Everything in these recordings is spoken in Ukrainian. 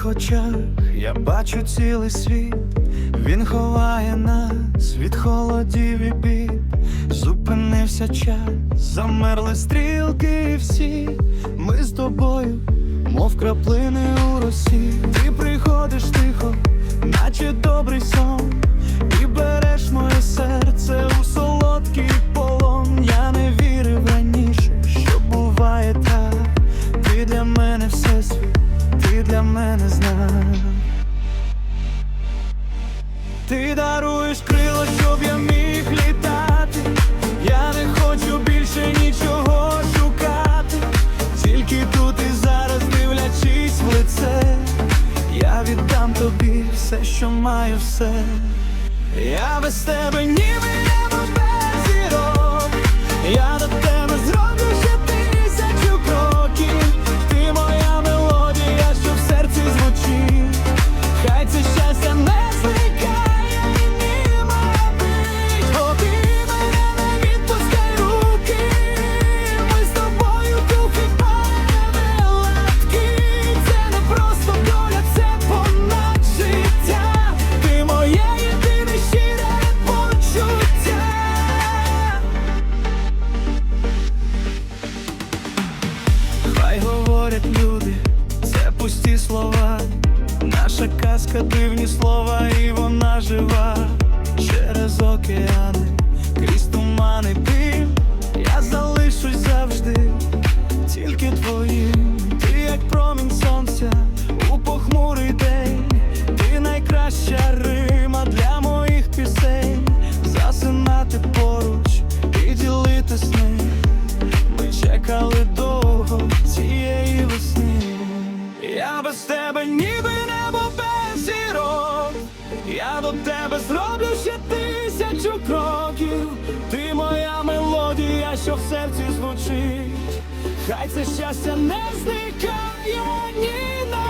твоїх очах я бачу цілий світ, він ховає нас від холодів і бід. Зупинився час, замерли стрілки і всі. Ми з тобою, мов краплини у росі. Ти приходиш тихо, наче добрий сон, і береш моє серце у солодкий полон. Я не вірив раніше, що буває так. Ти для мене ти для мене знак. Ти даруєш крила, щоб я міг літати. Я не хочу більше нічого шукати. Тільки тут і зараз дивлячись в лице. Я віддам тобі все, що маю, все. Я без тебе ніби небо без зірок. Я говорять люди, це пусті слова. Наша казка дивні слова, і вона без тебе ніби небо без. Я до тебе зроблю ще тисячу кроків. Ти моя мелодія, що в серці звучить. Хай це щастя не зникає ні на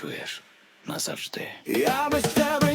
Чуєш? Назавжди. Я без тебе